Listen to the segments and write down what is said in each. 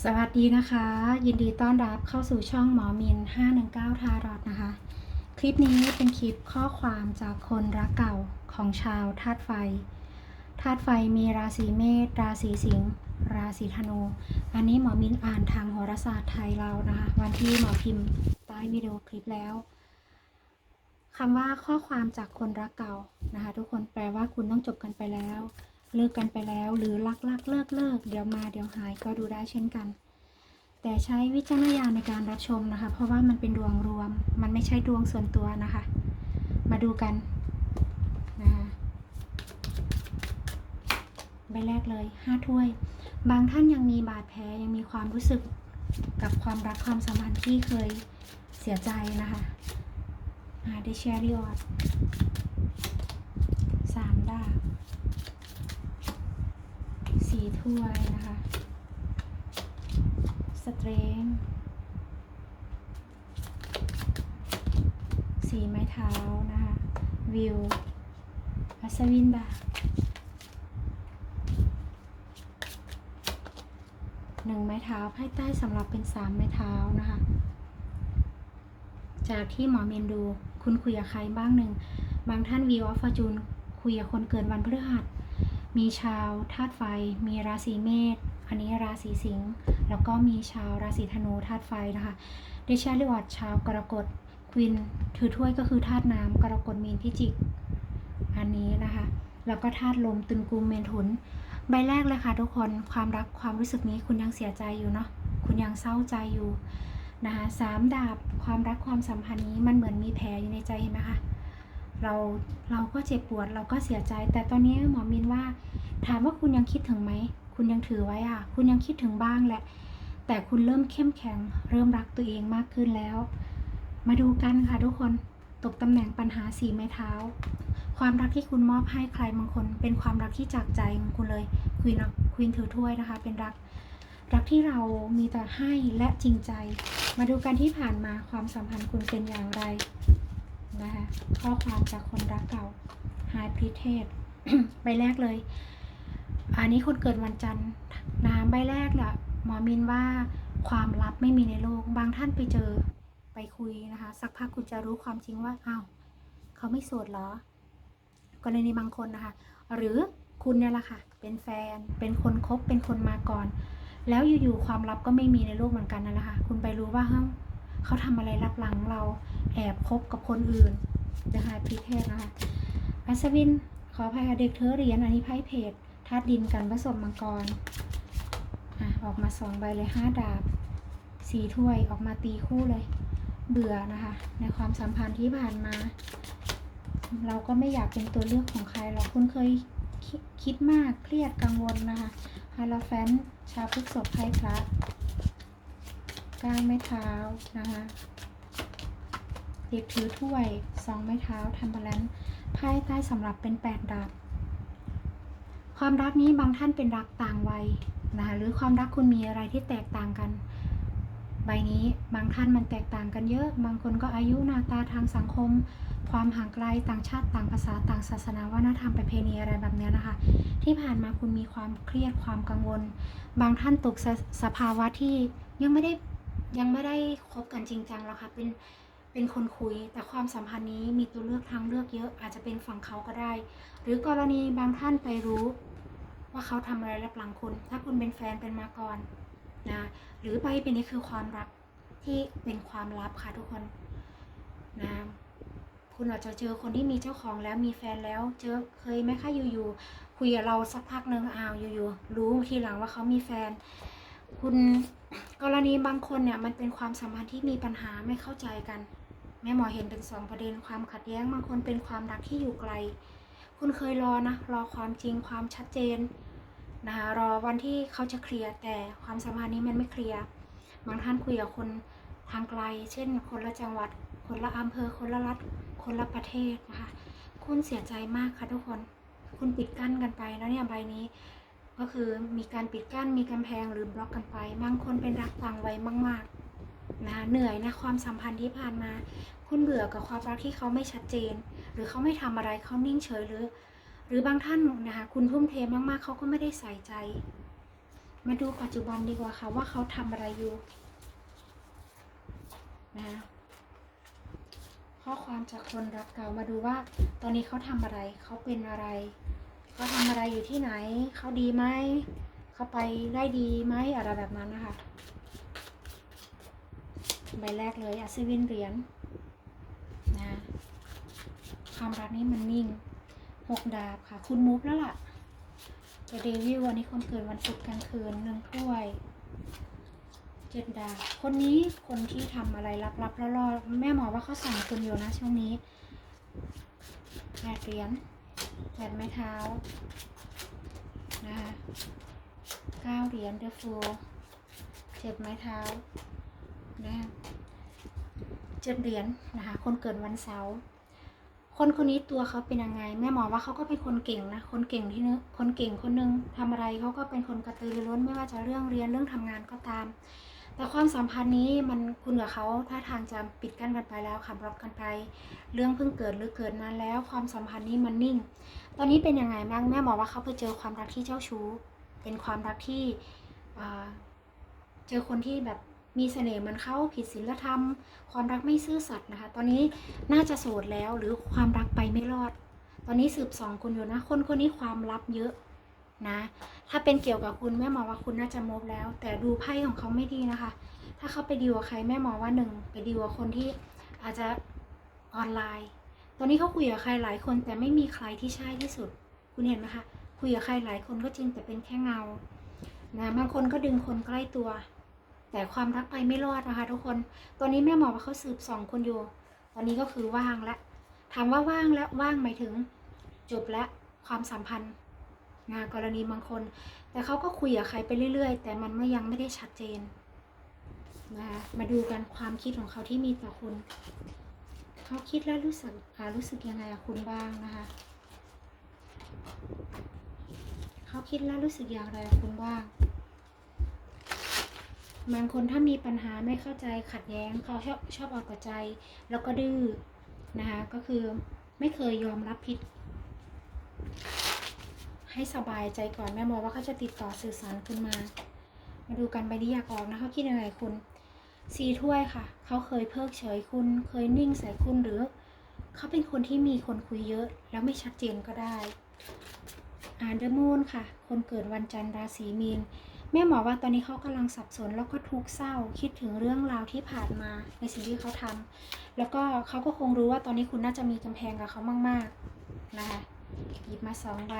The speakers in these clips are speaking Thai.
สวัสดีนะคะ ยินดีต้อนรับเข้าสู่ช่องหมอมิน 519 ทารอดนะคะ คลิปนี้เป็นคลิปข้อความจากคนรักเก่าของชาวธาตุไฟธาตุไฟมีราศีเมษราศีสิงห์ราศีธนู อันนี้หมอมินอ่านทางโหราศาสตร์ไทยเรานะคะ วันที่หมอพิมพ์ใต้วิดีโอคลิปแล้วคำว่าข้อความจากคนรักเก่านะคะ ทุกคนแปลว่าคุณต้องจบกันไปแล้ว เลิกกันไปแล้ว หรือรักรักเลิกเลิกเดี๋ยวมาเดี๋ยวหายก็ดูได้เช่นกัน แต่ใช้วิจารณญาณในการรับชมนะคะ เพราะว่ามันเป็นดวงรวม มันไม่ใช่ดวงส่วนตัวนะคะ มาดูกันนะคะใบแรกเลยห้าถ้วย บางท่านยังมีบาดแผลยังมีความรู้สึกกับความรักความสัมพันธ์ที่เคยเสียใจนะคะอ่าได้แชร์ริออดสามดาบ สีถ้วยนะคะ สเตรงสีไม้เท้านะคะ วิวอัศวินดาหนึ่งไม้เท้าไพ่ใต้สำหรับเป็นสามไม้เท้านะคะ จากที่หมอเมนดู คุณคุยกับใครบ้างหนึ่ง บางท่านวีออฟฟอร์จูนคุยกับคนเกิดวันพฤหัส มีชาวธาตุไฟ มีราศีเมษ อันนี้ราศีสิงห์ แล้วก็มีชาวราศีธนูธาตุไฟนะคะเดชาลิวอดชาวกรกฎควินถือถ้วยก็คือธาตุน้ำกรกฎมีนพิจิก อันนี้นะคะ แล้วก็ธาตุลมตุนกุมเมนถุน ใบแรกเลยค่ะทุกคน ความรักความรู้สึกนี้คุณยังเสียใจอยู่เนาะ คุณยังเศร้าใจอยู่นะคะสามดาบความรักความสัมพันธ์นี้มันเหมือนมีแผลอยู่ในใจเห็นไหมคะ เราเราก็เจ็บปวดเราก็เสียใจ แต่ตอนนี้หมอมินว่า ถามว่าคุณยังคิดถึงไหม คุณยังถือไว้อะ คุณยังคิดถึงบ้างแหละ แต่คุณเริ่มเข้มแข็ง เริ่มรักตัวเองมากขึ้นแล้ว มาดูกันค่ะทุกคนตกตำแหน่งปัญหาสีไม้เท้า ความรักที่คุณมอบให้ใครบางคน เป็นความรักที่จากใจของคุณเลยควีนควีนถือถ้วยนะคะ เป็นรัก รักที่เรามีแต่ให้และจริงใจ มาดูกันที่ผ่านมาความสัมพันธ์คุณเป็นอย่างไร นะคะข้อความจากคนรักเก่าหายพิเทศใบแรกเลย อันนี้คนเกิดวันจันทร์น้ำใบแรกน่ะหมอมินว่าความลับไม่มีในโลก บางท่านไปเจอไปคุยนะคะ สักพักคุณจะรู้ความจริงว่าอ้าวเขาไม่โสดเหรอกรณีบางคนนะคะ หรือคุณเนี่ยแหละค่ะ เป็นแฟน เป็นคนคบ เป็นคนมาก่อน แล้วอยู่ๆความลับก็ไม่มีในโลกเหมือนกันนั่นแหละค่ะ คุณไปรู้ว่าเฮ้ย เขาทำอะไรลับหลังเราแอบคบกับคนอื่นนะคะพิเทศนะคะอัศวินขออภัยเด็กเธอเหรียญอันนี้ไพ่เพจธาตุดินกันผสมมังกรอะออกมาสองใบเลยห้าดาบสีถ้วยออกมาตีคู่เลย เบื่อนะคะ ในความสัมพันธ์ที่ผ่านมา เราก็ไม่อยากเป็นตัวเลือกของใครหรอกคุณเคยคคิดมากเครียดกังวลนะคะฮาราแฟนชาวพฤกษบไพ่พระ ก้างไม้เท้านะคะเด็กถือถ้วยสองไม้เท้าทัมเบลันซ์ไพ่ใต้สำหรับเป็นแปดดาบความรักนี้บางท่านเป็นรักต่างวัยนะคะหรือความรักคุณมีอะไรที่แตกต่างกัน ใบนี้บางท่านมันแตกต่างกันเยอะ บางคนก็อายุหน้าตาทางสังคม ความห่างไกลต่างชาติต่างภาษาต่างศาสนาวัฒนธรรมประเพณีอะไรแบบเนี้ยนะคะ ที่ผ่านมาคุณมีความเครียดความกังวล บางท่านตกสสภาวะที่ยังไม่ได้ ยังไม่ได้คบกันจริงจังหรอกค่ะเป็นเป็นคนคุย แต่ความสัมพันธ์นี้มีตัวเลือกทางเลือกเยอะอาจจะเป็นฝั่งเขาก็ได้ หรือกรณีบางท่านไปรู้ ว่าเขาทำอะไรรับหลังคุณ ถ้าคุณเป็นแฟนเป็นมาก่อนนะหรือไปเป็นนี่คือความรักที่เป็นความลับค่ะทุกคนนะคุณอาจจะเจอคนที่มีเจ้าของแล้วมีแฟนแล้ว เจอเคยไหมคะอยู่ๆคุยกับเราสักพักหนึ่งอ้าวอยู่ๆรู้ทีหลังว่าเขามีแฟน คุณกรณีบางคนเนี่ยมันเป็นความสัมพันธ์ที่มีปัญหาไม่เข้าใจกัน แม่หมอเห็นเป็นสองประเด็นความขัดแย้งบางคนเป็นความรักที่อยู่ไกล คุณเคยรอนะรอความจริงความชัดเจนนะคะรอวันที่เขาจะเคลียร์แต่ความสัมพันธ์นี้มันไม่เคลียร์บางท่านคุยกับคนทางไกล เช่น คนละจังหวัด คนละอำเภอ คนละรัฐ คนละประเทศนะคะคุณเสียใจมากค่ะทุกคน คุณปิดกั้นกันไปแล้วเนี่ยใบนี้ ก็คือมีการปิดกั้นมีกำแพงหรือบล็อกกันไป บางคนเป็นรักต่างวัยมาก ๆ นะเหนื่อยนะความสัมพันธ์ที่ผ่านมา คุณเบื่อกับความรักที่เขาไม่ชัดเจน หรือเขาไม่ทำอะไรเขานิ่งเฉยหรือ หรือบางท่านนะคะคุณทุ่มเทมากๆ เขาก็ไม่ได้ใส่ใจ มาดูปัจจุบันดีกว่าค่ะว่าเขาทำอะไรอยู่นะข้อความจากคนรักเก่ามาดูว่า ตอนนี้เขาทำอะไรเขาเป็นอะไร เขาทำอะไรอยู่ที่ไหน เขาดีไหม เขาไปได้ดีไหมอะไรแบบนั้นนะคะ ใบแรกเลยอัศวินเหรียญนะความรักนี้มันนิ่งหกดาบค่ะ คุณมูฟแล้วล่ะเดวิลวันนี้คนเกิดวันศุกร์กลางคืนหนึ่งถ้วยเจ็ดดาบคนนี้คนที่ทำอะไรลับๆแล้วรอดแม่หมอว่าเขาสั่งคุณอยู่นะช่วงนี้แปดเหรียญ แปดไม้เท้านะคะเก้าเหรียญเดอะฟูเจ็บไม้เท้านะคะเจ็ดเหรียญนะคะ คนเกิดวันเสาร์คนคนนี้ตัวเขาเป็นยังไง แม่หมอว่าเขาก็เป็นคนเก่งนะ คนเก่งที่นึกคนเก่งคนนึงทำอะไรเขาก็เป็นคนกระตือรือร้นไม่ว่าจะเรื่องเรียนเรื่องทำงานก็ตาม แต่ความสัมพันธ์นี้มันคุณกับเขาถ้าทางจะปิดกั้นกันไปแล้วขับรอบกันไป เรื่องเพิ่งเกิดหรือเกิดนานแล้ว ความสัมพันธ์นี้มันนิ่ง ตอนนี้เป็นยังไงบ้างแม่หมอว่าเขาไปเจอความรักที่เจ้าชู้ เป็นความรักที่เจอคนที่แบบมีเสน่ห์เหมันเขาผิดศีลธรรม ความรักไม่ซื่อสัตย์นะคะ ตอนนี้น่าจะโสดแล้วหรือความรักไปไม่รอด ตอนนี้สืบสองคุณอยู่นะ คนคนนี้ความลับเยอะ นะ ถ้าเป็นเกี่ยวกับคุณแม่หมอว่าคุณน่าจะมบแล้ว แต่ดูไพ่ของเขาไม่ดีนะคะ ถ้าเขาไปดีลกับใครแม่หมอว่าหนึ่งไปดีลกับคนที่อาจจะออนไลน์ ตอนนี้เขาคุยกับใครหลายคนแต่ไม่มีใครที่ใช่ที่สุด คุณเห็นไหมคะ คุยกับใครหลายคนก็จริงแต่เป็นแค่เงา นะบางคนก็ดึงคนใกล้ตัว แต่ความรักไปไม่รอดนะคะ ทุกคน ตอนนี้แม่หมอว่าเขาสืบสองคนอยู่ ตอนนี้ก็คือว่างแล้วถามว่าว่างแล้วว่างหมายถึงจบแล้วความสัมพันธ์ งานกรณีบางคน แต่เขาก็คุยกับใครไปเรื่อย ๆ แต่มันไม่ยังไม่ได้ชัดเจนนะคะมาดูกันความคิดของเขาที่มีต่อคุณ เขาคิดแล้วรู้สึกอ่ารู้สึกยังไงกับคุณบ้างนะคะเขาคิดแล้วรู้สึกอย่างไรกับคุณบ้างบางคนถ้ามีปัญหาไม่เข้าใจขัดแย้งเขาชอบชอบเอาแต่ใจ แล้วก็ดื้อนะคะก็คือไม่เคยยอมรับผิด ให้สบายใจก่อนแม่มองว่าเขาจะติดต่อสื่อสารคุณมา มาดูกันใบนี้อยากออกนะเขาคิดยังไงคุณสีถ้วยค่ะ เขาเคยเพิกเฉยคุณ เคยนิ่งใส่คุณหรือ เขาเป็นคนที่มีคนคุยเยอะ แล้วไม่ชัดเจนก็ได้อ่านเดอะมูนค่ะ คนเกิดวันจันทร์ราศีมีน แม่หมอว่าตอนนี้เขากำลังสับสนแล้วก็ทุกข์เศร้า คิดถึงเรื่องราวที่ผ่านมาในสิ่งที่เขาทำแล้วก็เขาก็คงรู้ว่าตอนนี้คุณน่าจะมีกำแพงกับเขามาก ๆ นะคะ หยิบมาสองใบ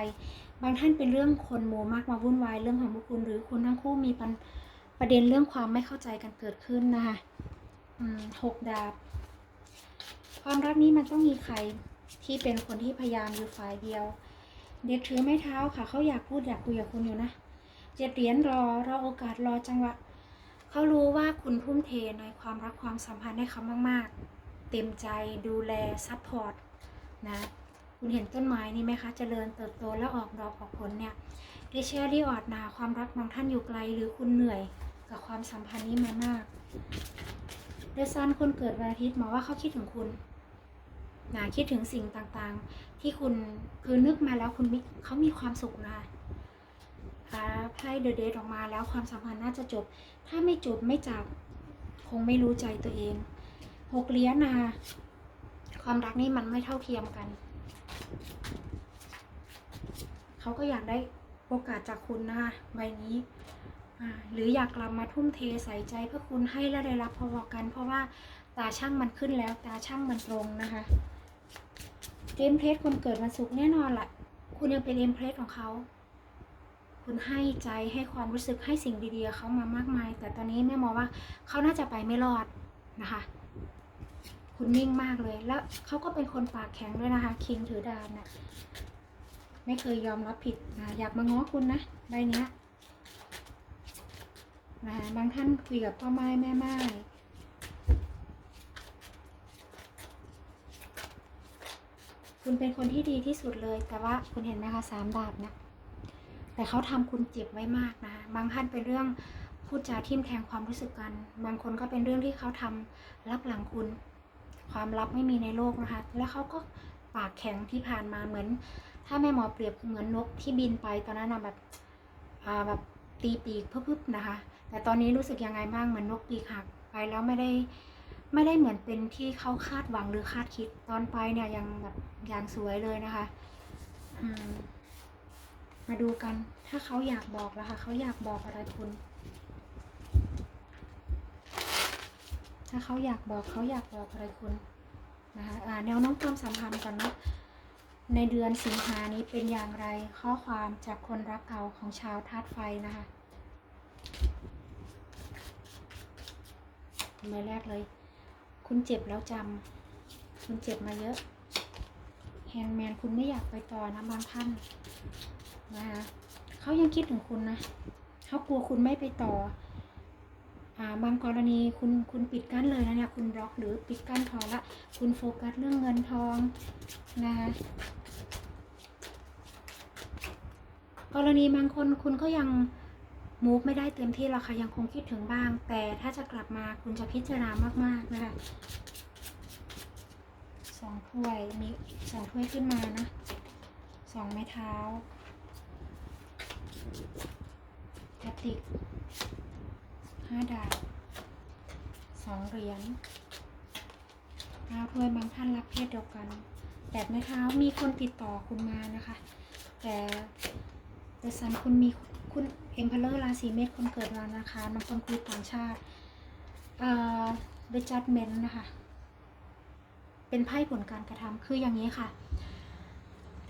บางท่านเป็นเรื่องคนโมมากมาวุ่นวายเรื่องของบุคคุณ หรือคุณทั้งคู่มีปัญประเด็นเรื่องความไม่เข้าใจกันเกิดขึ้นนะคะหกดาบ ความรักนี้มันต้องมีใครที่เป็นคนที่พยายามอยู่ฝ่ายเดียว เด็กถือไม้เท้าค่ะเขาอยากพูดอยากคุยกับคุณอยู่นะเจ็ดเหรียญรอรอโอกาสรอจังหวะเขารู้ว่าคุณทุ่มเทในความรักความสัมพันธ์ให้เขามาก ๆ เต็มใจดูแลซัพพอร์ตนะ คุณเห็นต้นไม้นี่ไหมคะเจริญเติบโตและออกดอกออกผลเนี่ยดิเชอรี่ออดนาความรักบางท่านอยู่ไกลหรือคุณเหนื่อยกับความสัมพันธ์นี้มามากเดซันคนเกิดวันอาทิตย์หมอว่าเขาคิดถึงคุณนะคิดถึงสิ่งต่างๆ ที่คุณคือนึกมาแล้วคุณมีเขามีความสุขนะคะไพ่เดอะเดทออกมาแล้วความสัมพันธ์น่าจะจบ ถ้าไม่จบไม่จับคงไม่รู้ใจตัวเองหกเหรียนะความรักนี่มันไม่เท่าเทียมกัน เขาก็อยากได้โอกาสจากคุณนะคะใบนี้ หรืออยากกลับมาทุ่มเทใส่ใจเพื่อคุณให้และได้รับพอๆกัน เพราะว่าตาช่างมันขึ้นแล้วตาช่างมันตรงนะคะเอมเพลสคนเกิดวันศุกร์แน่นอนแหละคุณยังเป็นเอมเพลสของเขา คุณให้ใจให้ความรู้สึกให้สิ่งดีๆเขามามากมาย แต่ตอนนี้แม่มองว่าเขาน่าจะไปไม่รอดนะคะ คุณนิ่งมากเลย แล้วเขาก็เป็นคนปากแข็งด้วยนะคะ คิงถือดาบนะไม่เคยยอมรับผิดนะอยากมาง้อคุณนะใบเนี้ยนะบางท่านคุยกับพ่อไม้แม่ไม้คุณเป็นคนที่ดีที่สุดเลย แต่ว่าคุณเห็นไหมคะสามดาบเนะแต่เขาทำคุณเจ็บไว้มากนะบางท่านเป็นเรื่องพูดจาทิ่มแทงความรู้สึกกัน บางคนก็เป็นเรื่องที่เขาทำรับหลังคุณ ความลับไม่มีในโลกนะคะ แล้วเขาก็ปากแข็งที่ผ่านมาเหมือน ถ้าแม่หมอเปรียบเหมือนนกที่บินไปตอนนั้นนะแบบอ่าแบบตีปีกพึบๆนะคะ แต่ตอนนี้รู้สึกยังไงบ้างเหมือนนกปีกหักไปแล้วไม่ได้ไม่ได้เหมือนเป็นที่เขาคาดหวังหรือคาดคิดตอนไปเนี่ยยังแบบอย่างสวยเลยนะคะมมาดูกันถ้าเขาอยากบอกแล้วค่ะเขาอยากบอกอะไรคุณ ถ้าเขาอยากบอกเขาอยากบอกอะไรคุณนะคะแนวโน้มความสัมพันธ์กันเนาะในเดือนสิงหานี้เป็นอย่างไรข้อความจากคนรักเก่าของชาวธาตุไฟนะคะเมื่อแรกเลย คุณเจ็บแล้วจำคุณเจ็บมาเยอะแฮนด์แมนคุณไม่อยากไปต่อนะบางท่านนะคะเขายังคิดถึงคุณนะเขากลัวคุณไม่ไปต่อ บางกรณีคุณคุณปิดกั้นเลยนะเนี่ยคุณบล็อกหรือปิดกั้นพอละ คุณโฟกัสเรื่องเงินทองนะคะกรณีบางคนคุณก็ยังมูฟไม่ได้เต็มที่หรอกค่ะยังคงคิดถึงบ้าง แต่ถ้าจะกลับมาคุณจะพิจารณามากๆนะคะสองถ้วยมีสองถ้วยขึ้นมานะสองไม้เท้าแพตติก ห้าดาบสองเหรียญเท้าถ้วยบางท่านรักเพศเดียวกันแต่ไม้เท้ามีคนติดต่อคุณมานะคะ แต่แต่สันคุณมีคุณเอ็มพเลอร์ราศีเมษคนเกิดวันนะคะบางคนคุยต่างชาติเอ่อ The Judgment นะคะ เป็นไพ่ผลการกระทำคืออย่างนี้ค่ะ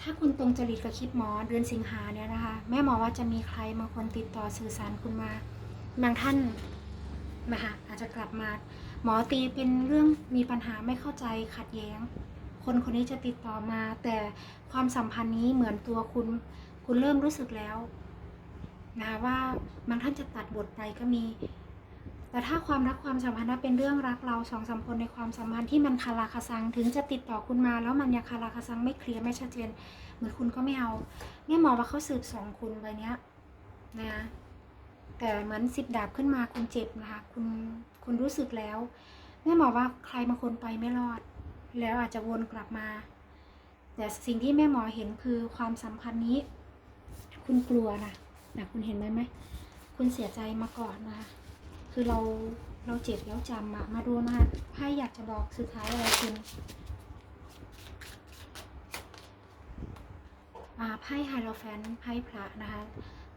ถ้าคุณตรงจริตกับคลิปหมอเดือนสิงหาเนี่ยนะคะ แม่หมอว่าจะมีใครบางคนติดต่อสื่อสารคุณมา บางท่าน นะคะอาจจะกลับมา หมอตีเป็นเรื่องมีปัญหาไม่เข้าใจขัดแย้ง คนคนนี้จะติดต่อมา แต่ความสัมพันธ์นี้เหมือนตัวคุณ คุณเริ่มรู้สึกแล้วนะคะว่าบางท่านจะตัดบทไปก็มี แต่ถ้าความรักความสัมพันธ์เป็นเรื่องรักเราสองสามคนในความสัมพันธ์ที่มันคาราคาซังถึงจะติดต่อคุณมา แล้วมันยังคาราคาซังไม่เคลียร์ไม่ชัดเจนเหมือนคุณก็ไม่เอาเนี่ยหมอว่าเขาสืบสองคุณไปเนี้ยนะ แต่เหมือนสิบดาบขึ้นมาคุณเจ็บนะคะ คุณคุณรู้สึกแล้วแม่หมอว่าใครบางคนไปไม่รอด แล้วอาจจะวนกลับมา แต่สิ่งที่แม่หมอเห็นคือความสัมพันธ์นี้ คุณกลัวนะนะคุณเห็นไหมไหมคุณเสียใจมาก่อนนะคะคือเราเราเจ็บแล้วจำอะมาดูนะคะไพ่อยากจะบอกสุดท้ายอะไรคุณอ่าไพ่ไฮโรแฟนไพ่พระนะคะ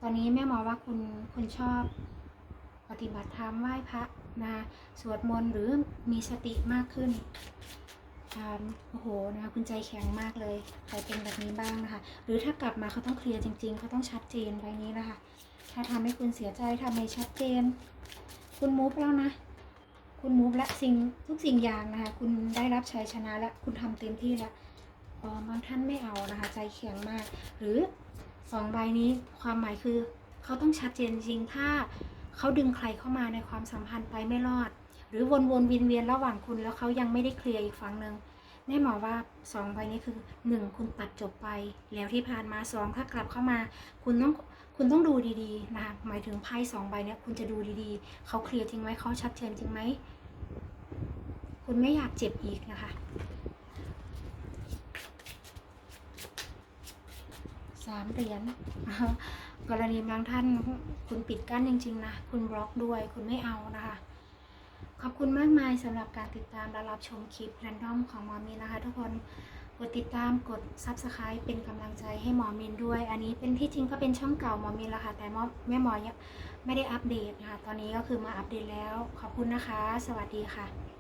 อนนี้แม่หมอว่าคุณคุณชอบปฏิบัติธรรมไหว้พระนะสวดมนต์หรือมีสติมากขึ้นโอ้โหนะคะคุณใจแข็งมากเลยใครเป็นแบบนี้บ้างนะคะ หรือถ้ากลับมาเขาต้องเคลียร์จริง ๆ เขาต้องชัดเจนไว้นี้นะคะ ถ้าทำให้คุณเสียใจทำให้ชัดเจน คุณมูฟแล้วนะ คุณมูฟและสิ่งทุกสิ่งอย่างนะคะ คุณได้รับชัยชนะแล้วคุณทำเต็มที่แล้วบางท่านไม่เอานะคะ ใจแข็งมาก หรือ องใบนี้ความหมายคือเขาต้องชัดเจนจริงถ้าเขาดึงใครเข้ามาในความสัมพันธ์ไปไม่รอด หรือวนวนเวียนเวียนระหว่างคุณแล้วเขายังไม่ได้เคลียร์อีกฝั่งหนึ่งแน่หมอว่าสองใบนี้คือหนึ่งคุณตัดจบไป แล้วที่ผ่านมาสองถ้ากลับเข้ามา คุณต้องคุณต้องดูดีๆนะคะหมายถึงไพ่สองใบเนี้ยคุณจะดูดีๆเขาเคลียร์จริงไหมเขาชัดเจนจริงไหมคุณไม่อยากเจ็บอีกนะคะ สามเหรียญกรณีบางท่านคุณปิดกั้นจริงๆนะ คุณบล็อกด้วยคุณไม่เอานะคะ ขอบคุณมากมายสำหรับการติดตามและรับชมคลิปแรนดอมของหมอมินนะคะ ทุกคนกดติดตามกด Subscribe เป็นกำลังใจให้หมอมินด้วย อันนี้เป็นที่จริงก็เป็นช่องเก่าหมอมินแล้วค่ะ แต่หมอแม่หมอยังไม่ได้อัปเดตนะคะ ตอนนี้ก็คือมาอัปเดตแล้ว ขอบคุณนะคะ สวัสดีค่ะ